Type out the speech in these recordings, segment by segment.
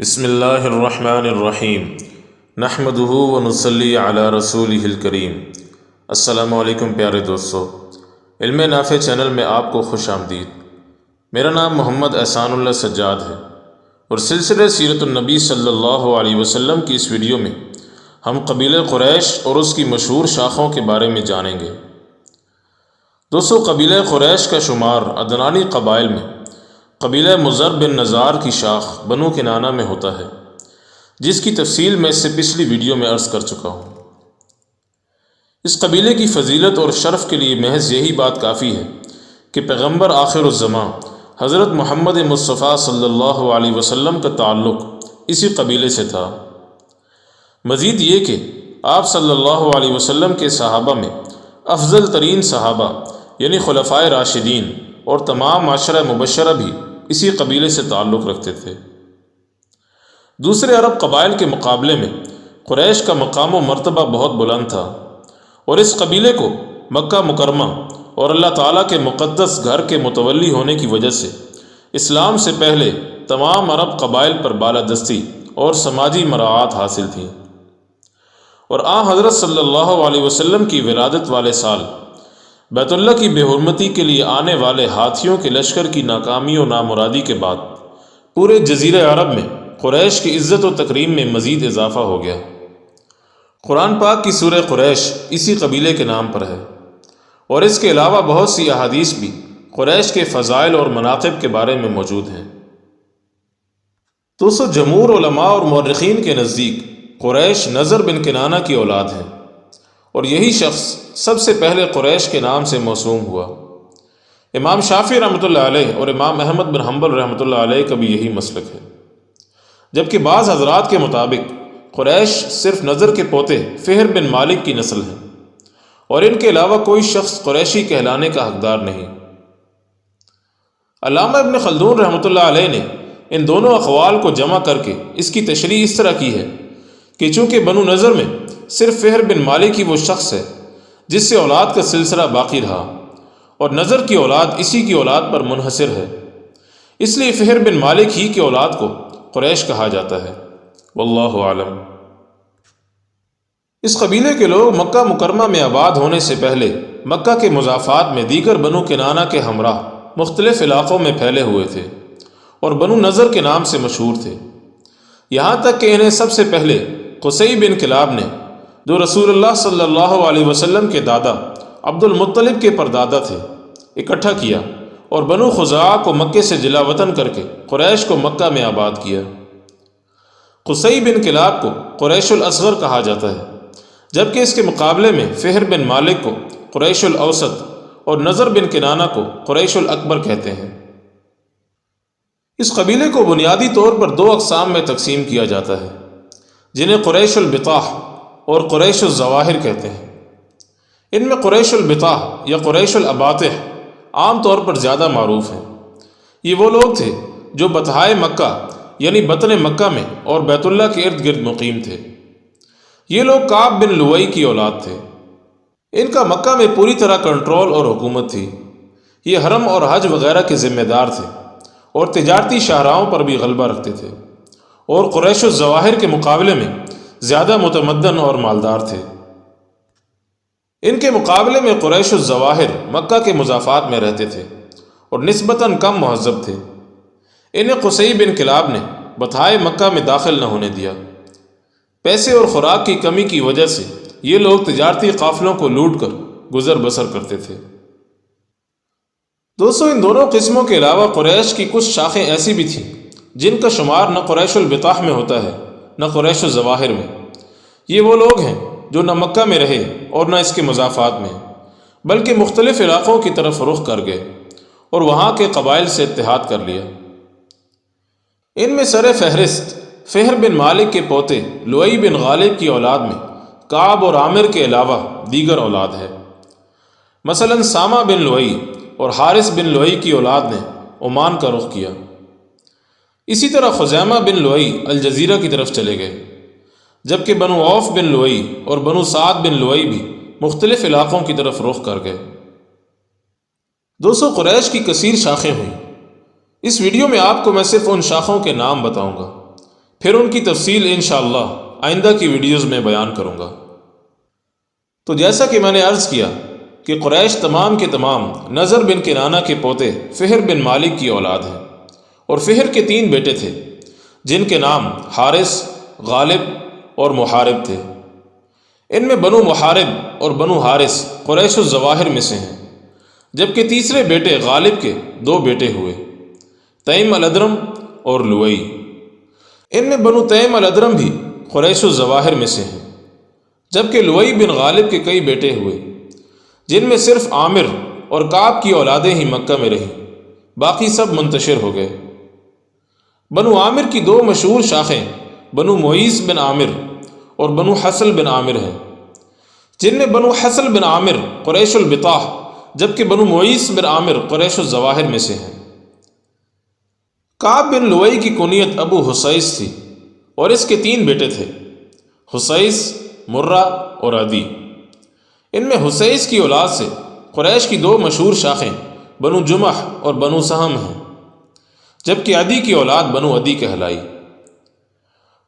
बसमीम नहमदहू व नसली अला रसूल करीम असलकम प्यारे दोस्तों। इल्म नाफ़ चैनल में आपको खुश आमदीद। मेरा नाम मोहम्मद एहसानुल्लाह सज्जाद है। और सिलसिले सीरतुलनबी सल्लल्लाहु अलैहि वसल्लम की इस वीडियो में हम कबील क़ुरैश और उसकी मशहूर शाखों के बारे में जानेंगे। दोस्तों, कबील क़ुरैश का शुमार अदनानी कबाइल में कबील मुज़र बिन नज़ार की शाख बनु के नाना में होता है, जिसकी तफसील मैं इससे पिछली वीडियो में अर्ज़ कर चुका हूँ। इस कबीले की फजीलत और शरफ़ के लिए महज यही बात काफ़ी है कि पैगंबर आखिरज़मा हज़रत मोहम्मद मुस्तफ़ा अलैहि वसल्लम का ताल्लुक़ इसी कबीले से था। मज़ीद ये कि आप सल्लल्लाहु अलैहि वसल्लम के सहाबा में अफजल तरीन सहाबा, यानी खुलफ़ाए राशिदीन और तमाम माशरा मुबशरा भी इसी कबीले से ताल्लुक़ रखते थे। दूसरे अरब कबाइल के मुकाबले में क़ुरैश का मकाम व मरतबा बहुत बुलंद था और इस कबीले को मक्का मुकरमा और अल्लाह ताला के मुक़दस घर के मुतवली होने की वजह से इस्लाम से पहले तमाम अरब कबाइल पर बालादस्ती और समाजी मराहत हासिल थी। और आ हज़रत सल्लल्लाहु अलैहि की विलादत वाले साल बैतुल्ला की बेहरमती के लिए आने वाले हाथियों के लश्कर की नाकामी और नामुरादी के बाद पूरे जजीर अरब में क्रैश की इज़्ज़त व तकरीम में मज़ीद इजाफ़ा हो गया। कुरान पाक की सूर क़ुरैश इसी कबीले के नाम पर है। और इसके अलावा बहुत सी अहादीस भी क़ुरैश के फ़ज़ाइल और मनाकब के बारे में मौजूद हैं। दोस्तों जमूर और मौरखीन के नज़दीक क्रैश नज़र बिन किनाना की औलाद हैं। और यही शख्स सबसे पहले क़ुरैश के नाम से मौसूम हुआ। इमाम शाफ़ी रहमत और इमाम अहमद बिन हम्बल रहमत का भी यही मसलक है। जबकि बाज़ हजरात के मुताबिक क़ुरैश सिर्फ़ नज़र के पोते फ़हर बिन मालिक की नस्ल है और इनके अलावा कोई शख्स क़ुरैशी कहलाने का हकदार नहीं। अलामा इबन खलदून रहमत ने इन दोनों अखवाल को जमा करके इसकी तशरी इस तरह की है। कि चूँकि बनु नज़र में सिर्फ़ फ़हर बिन मालिक ही वो शख्स है, जिससे औलाद का सिलसिला बाकी रहा, और नज़र की औलाद इसी की औलाद पर मुनहसर है। इसलिए फ़हर बिन मालिक ही की औलाद को क़ुरैश कहा जाता है। वल्लाहु आलम। इस कबीले के लोग मक्का मुकरमा में आबाद होने से पहले मक्का के मुजाफात में दीगर बनु के नाना के हमरा मुख्तलिफ़ इलाक़ों में फैले हुए थे, और बनु नज़र के नाम से मशहूर थे। यहाँ तक कि इन्हें सबसे पहले कुसई बिन किलाब ने, जो रसूलुल्लाह सल्लल्लाहु अलैहि वसल्लम के दादा, अब्दुल मुत्तलिब के परदादा थे, इकट्ठा किया और बनु खुजा को मक्के से जिला वतन करके क़ुरैश को मक्का में आबाद किया। कुसई बिन किलाब को असगर कहा जाता है, जबकि इसके मुकाबले में फ़हर बिन मालिक को औसत और नज़र बिन किनाना को क़ुरैशुल अकबर कहते हैं। इस कबीले को बुनियादी तौर पर दो अकसाम में तकसीम किया जाता है। जिन्हें क़ुरैशुल बिताह और क़ुरैशवाहिर कहते हैं। इनमें क़ुरैशबिता या क़ुरैशबात आम तौर पर ज़्यादा मरूफ हैं। ये वो लोग थे जो बतहाए मक्का, यानी बतन मक्का में और बैतुल्ला के इर्द गिर्द मुकीम थे। ये लोग काब बिन लुवई की औलाद थे। इनका मक्का में पूरी तरह कंट्रोल और हुकूमत थी। ये हरम और हज वगैरह के ज़िम्मेदार थे और तजारती शाहराहों पर भी गलबा रखते थे। और क़ुरैशवाहिर के मुकाबले में ज़्यादा मुतमदन और मालदार थे। इनके मुकाबले में क़ुरैशवाहिर मक्का के मुजाफात में रहते थे और नस्बता कम महजब थे। इन्हें कुसई बिन किलाब ने बताए मक्का में दाखिल न होने दिया। पैसे और ख़ुराक की कमी की वजह से ये लोग तजारती काफ़िलों को लूट कर गुजर बसर करते थे। दोस्तों, इन दोनों किस्मों के अलावा क़ुरैश की कुछ शाखें ऐसी भी थीं जिनका शुमार न क़ुरैशबिताह में होता है, न क़ुरैश में। ये वो लोग हैं जो न मक्का में रहे और न इसके मजाफात में, बल्कि मुख्तलिफ़ इलाक़ों की तरफ़ रुख कर गए और वहाँ के कबाइल से इतिहाद कर लिया। इनमें सर फहरिस्त, फ़हर बिन मालिक के पोते लोई बिन गालिब की औलाद में, काब और आमिर के अलावा दीगर औलाद है। मसलन सामा बिन लोई और हारिस बिन लोई की औलाद ने ओमान का रुख किया। इसी तरह खुजैमा बिन लोई अलजजीरा की तरफ़ चले गए, जबकि बनु औफ बिन लोई और बनु साद बिन लोई भी मुख्तलिफ़ इलाक़ों की तरफ़ रुख कर गए। दो सौ क़ुरैश की कसीर शाखें हुई। इस वीडियो में आपको मैं सिर्फ़ उन शाखों के नाम बताऊँगा। फिर उनकी तफसील इन आइंदा की वीडियोज़ में बयान करूँगा। तो जैसा कि मैंने अर्ज़ किया कि क़ुरैश तमाम के तमाम नज़र बिन किनाना के पोते फ़हर बिन मालिक की औलाद हैं। और फ़िहर के तीन बेटे थे, जिनके नाम हारिस, गालिब और मुहारिब थे। इनमें बनु मुहारिब और बनु हारिस क़ुरैश जवाहिर में से हैं, जबकि तीसरे बेटे गालिब के दो बेटे हुए तईम अलदरम और लुई इनमें बनु तैम अलदरम भी क़ुरैश जवाहिर में से हैं, जबकि लुई बिन गालिब के कई बेटे हुए, जिनमें सिर्फ़ आमिर और काब की औलादें ही मक्का में रहीं, बाकी सब मुंतशिर हो गए। बनु आमिर की दो मशहूर शाखें, बनु मोईस बिन आमिर और बनु हसल बिन आमिर हैं, जिनमें बनु हसल बिन आमिर क़ुरैशुलबिताह जबकि बनु मोईस बिन आमिर क़ुरैशुलजवाहिर में से हैं। काब बिन लुई की कुनीत अबू हुसैस थी और इसके तीन बेटे थे, हुसैस, मुर्रा और अदी। इनमें हुसैस की औलाद से क़ुरैश की दो मशहूर शाखें, बनु जुमह और बनु सहम हैं। जबकि अदी की औलाद बनु अदी कहलाई।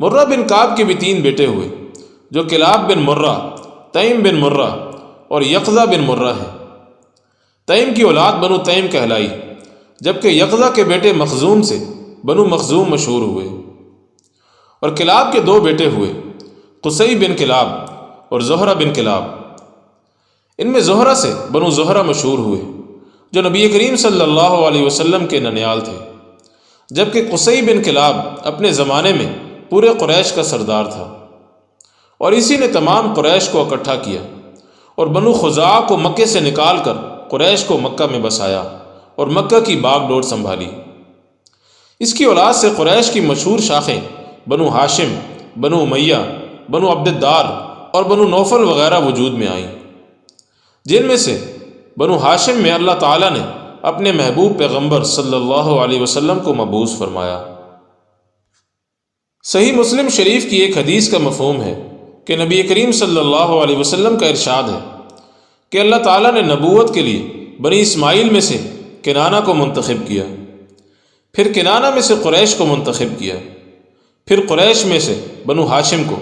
मुर्रा बिन काब के भी तीन बेटे हुए, जो किलाब बिन मुर्रा तईम बिन मुर्रा और यकज़ा बिन मुर्रा हैं। तईम की औलाद बनु तईम कहलाई, जबकि यकज़ा के बेटे मखजूम से बनु मखजूम मशहूर हुए। और किलाब के दो बेटे हुए कुसई बिन किलाब और जहरा बिन किलाब। इनमें जहरा से बनु जहरा मशहूर हुए, जो नबी करीम सल्लल्लाहु अलैहि वसल्लम के ननियाल थे। जबकि कुसई बिन किलाब अपने ज़माने में पूरे क़ुरैश का सरदार था। और इसी ने तमाम क़ुरैश को इकट्ठा किया और बनु खुजा को मक्के से निकाल कर क़ुरैश को मक्का में बसाया और मक्का की बागडोर संभाली। इसकी औलाद से क़ुरैश की मशहूर शाखें बनु हाशिम, बनु मैया बनु अब्दार और बनु नौफल वगैरह वजूद में आईं। जिनमें से बनु हाशिम में अल्लाह ताला ने अपने महबूब पैगंबर सल्लल्लाहु अलैहि वसल्लम को मबूस फरमाया। सही मुस्लिम शरीफ की एक हदीस का मफहम है कि नबी करीम सल्लल्लाहु अलैहि वसल्लम का इरशाद है कि अल्लाह ताला ने नबूवत के लिए बनी इस्माइल में से किनाना को मंतखब किया, फिर किनाना में से क्रैश को मंतखब किया, फिर क़ुरैश में से बनु हाशिम को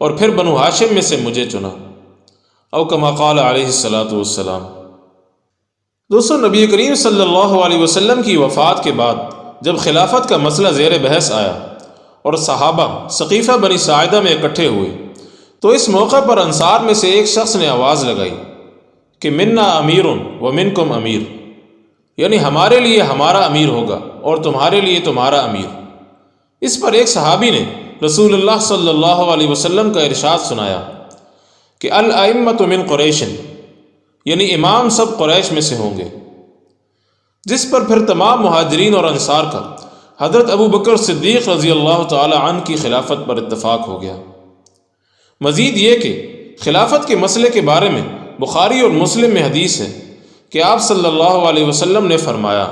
और फिर बनु हाशिम में से मुझे चुना। अवकमाकाल सलाम दोस्तों, नबी करीम सल्लल्लाहु अलैहि वसल्लम की वफ़ात के बाद जब खिलाफत का मसला ज़ेर बहस आया और सहाबा सकीफ़ा बनी साइदा में इकट्ठे हुए तो इस मौके पर अंसार में से एक शख्स ने आवाज़ लगाई कि मिन्ना अमीर व मिनकुम अमीर। यानी हमारे लिए हमारा अमीर होगा और तुम्हारे लिए तुम्हारा अमीर। इस पर एक सहाबी ने सल्लल्लाहु अलैहि वसल्लम का इरशाद सुनाया कि अल मिन क़ुरैशन। यानी इमाम सब क्रैश में से होंगे। जिस पर फिर तमाम महाजरीन और अंसार का हज़रत अबू बकर सिद्दीक़ रज़ी अल्लाह तन की खिलाफत पर इतफ़ाक़ हो गया। मज़ीद ये कि खिलाफत के मसले के बारे में बुखारी और मुस्लिम में हदीस है कि आप सल्लल्लाहु अलैहि ने फरमाया,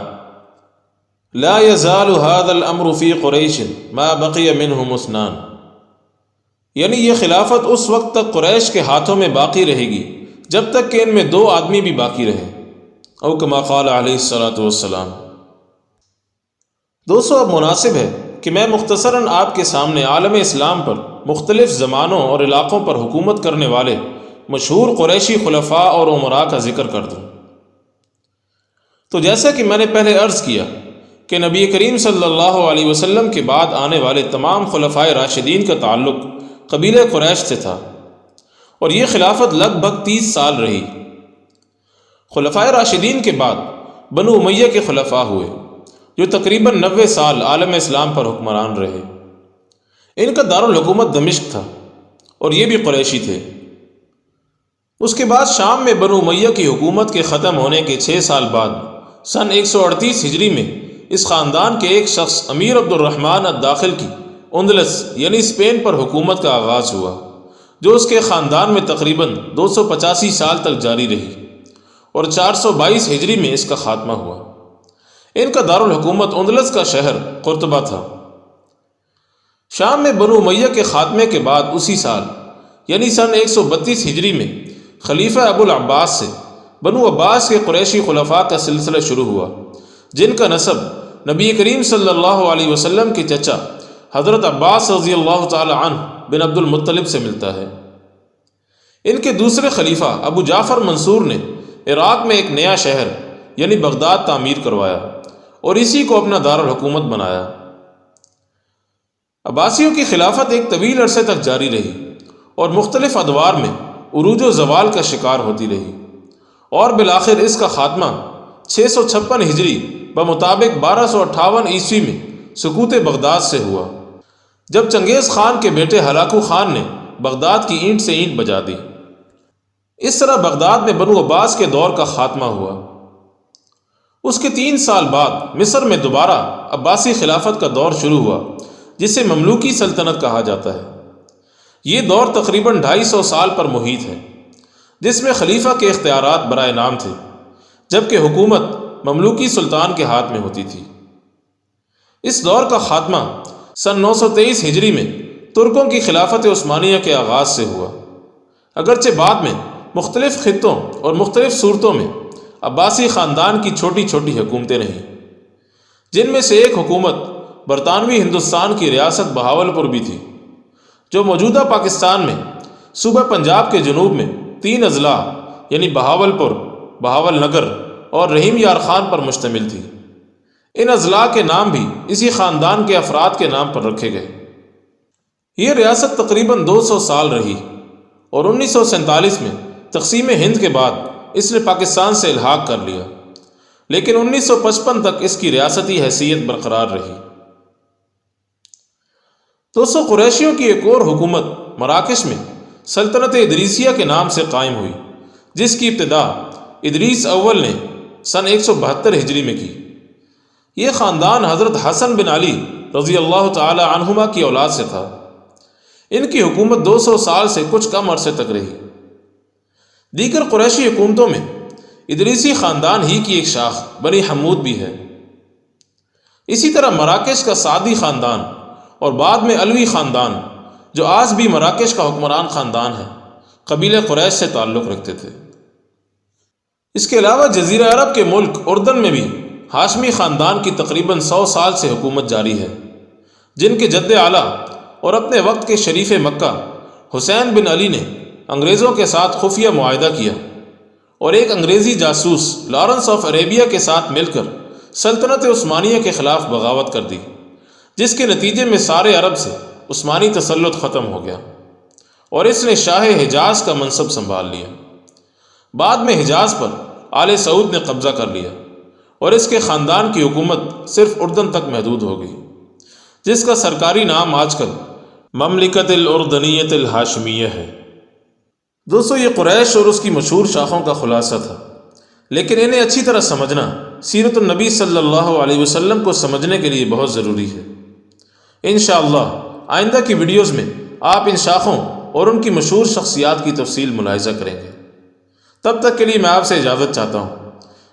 ला यज़ालमरफ़ी क़ुरैशन, मा बक़ी मिन यानी यह खिलाफत उस वक्त तक क़ुरैश के हाथों में बाकी रहेगी। जब तक कि इनमें दो आदमी भी बाकी रहे। अवकमा क़ाल सलाम दोस्तों, अब मुनासिब है कि मैं मुख्तसरा आपके सामने आलम इस्लाम पर मुख्तलिफ़ ज़मानों और इलाक़ों पर हुकूमत करने वाले मशहूर क़ुरैशी खलफा और उमरा का ज़िक्र कर दूँ। तो जैसा कि मैंने पहले अर्ज़ किया कि नबी करीम अलैहि वसल्लम के बाद आने वाले तमाम खलफा राशिदीन का ताल्लुक़ कबीले क़ुरैश से था। और ये खिलाफत लगभग तीस साल रही। खलफा राशिदीन के बाद बनु उमैया के खुलफा हुए, जो तकरीबन नबे साल आलम इस्लाम पर हुक्मरान रहे। इनका दारकूमत दमिश्क था और ये भी क्रैशी थे। उसके बाद शाम में बनु उमैया की हुकूमत के ख़त्म होने के छः साल बाद, सन 138 हिजरी में इस ख़ानदान के एक शख्स अमीर अब्दुलरहमान दाखिल की, उंदलस, यानी स्पेन पर हुकूमत का आगाज़ हुआ। जो उसके ख़ानदान में तकरीबन दो सौ पचासी साल तक जारी रही और 422 हिजरी में इसका ख़ात्मा हुआ। इनका दारकूमत उंदलस का शहर कुरतबा था। शाम में बनु मैया के ख़ात्मे के बाद उसी साल, यानी सन 132 हिजरी में, खलीफा अबुल अब्बास से बनु अब्बास के क़ुरैशी खुलफा का सिलसिला शुरू हुआ, जिनका नसब नबी करीम सल्लल्लाहु अलैहि वसल्लम के चचा हज़रत अब्बास रज़ी अल्लाह तन बिन अब्दुल मुत्तलिब से मिलता है। इनके दूसरे खलीफा अबू जाफ़र मंसूर ने इराक़ में एक नया शहर, यानी बगदाद, तामीर करवाया और इसी को अपना दारकूमत बनाया। अब्बासियों की खिलाफत एक तवील अरसे तक जारी रही और मुख्तलिफ़ अदवार में उरूज जवाल का शिकार होती रही और बिलाखिर इसका खात्मा छः सौ छप्पन हिजरी ब मुताबिक बारह सौ अट्ठावन ईस्वी में सकूत बगदाद से हुआ। जब चंगेज़ खान के बेटे हलाकू खान ने बगदाद की ईंट से ईंट बजा दी। इस तरह बगदाद में बनु अब्बास के दौर का खात्मा हुआ। उसके तीन साल बाद मिस्र में दोबारा अब्बासी खिलाफत का दौर शुरू हुआ, जिसे ममलूकी सल्तनत कहा जाता है। ये दौर तकरीबन ढाई सौ साल पर मुहित है, जिसमें खलीफा के इख्तियार बरए नाम थे, जबकि हुकूमत ममलूकी सुल्तान के हाथ में होती थी। इस दौर का खात्मा सन 923 हिजरी में तुर्कों की खिलाफत उस्मानिया के आगाज़ से हुआ। अगरचे बाद में मुख्तलिफ़ ख़त्ों और मुख्तलिफ़ सूरतों में अब्बासी ख़ानदान की छोटी छोटी हुकूमतें रहीं, जिनमें से एक हुकूमत बरतानवी हिंदुस्तान की रियासत बहावलपुर भी थी, जो मौजूदा पाकिस्तान में सूबह पंजाब के जनूब में तीन अजला यानी बहावलपुर बहावल नगर और रहीम यार खान पर मुश्तमिल थी। इन अजला के नाम भी इसी ख़ानदान के अफराद के नाम पर रखे गए। ये रियासत तकरीबन 200 साल रही और उन्नीस सौ सैंतालीस में तकसीम हिंद के बाद इसने पाकिस्तान से इलाहाक कर लिया। लेकिन 1955 तक इसकी रियासती हैसियत बरकरार रही। दोस्तों, कुरैशियों की एक और हुकूमत मराकश में सल्तनत इदरीसिया के नाम से कायम हुई, जिसकी इब्तदा इदरीस अव्वल ने सन एक सौ बहत्तर हिजरी में की। ये ख़ानदान हज़रत हसन बिन अली रज़ी अल्लाह तहुमा की औलाद से था। इनकी हुकूमत 200 साल से कुछ कम अरसे तक रही। दीगर कुरैशी हुकूमतों में इदरीसी ख़ानदान ही की एक शाख, बनी हमूद भी है। इसी तरह मराकश का सादी ख़ानदान और बाद में अलवी ख़ानदान, जो आज भी मराकश का हुक्मरान ख़ानदान है, कबील कुरैश से ताल्लुक़ रखते थे। इसके अलावा जजीरा अरब के मुल्क उर्दन में भी हाशमी ख़ानदान की तकरीबन सौ साल से हुकूमत जारी है, जिनके जद्द आला और अपने वक्त के शरीफ मक्का, हुसैन बिन अली ने अंग्रेज़ों के साथ खुफिया मुआदा किया और एक अंग्रेज़ी जासूस लॉरेंस ऑफ़ अरेबिया के साथ मिलकर सल्तनत उस्मानिया के ख़िलाफ़ बगावत कर दी, जिसके नतीजे में सारे अरब से उस्मानी तसलुत ख़त्म हो गया और इसने शाह हिजाज का मनसब संभाल लिया। बाद में हिजाज पर आल सऊद ने कब्ज़ा कर लिया। और इसके ख़ानदान की हुकूमत सिर्फ़ उर्दन तक महदूद हो गई, जिसका सरकारी नाम आजकल ममलिकत उर्दनीत हाशमिया है। दोस्तों, ये कुरैश और उसकी मशहूर शाखों का खुलासा था, लेकिन इन्हें अच्छी तरह समझना सीरत नबी सल्लल्लाहु अलैहि वसल्लम को समझने के लिए बहुत ज़रूरी है। इन आइंदा की वीडियोज़ में आप इन शाखों और उनकी मशहूर शख्सियात की तफसील मुलायजा करेंगे। तब तक के लिए मैं आपसे इजाज़त चाहता हूँ।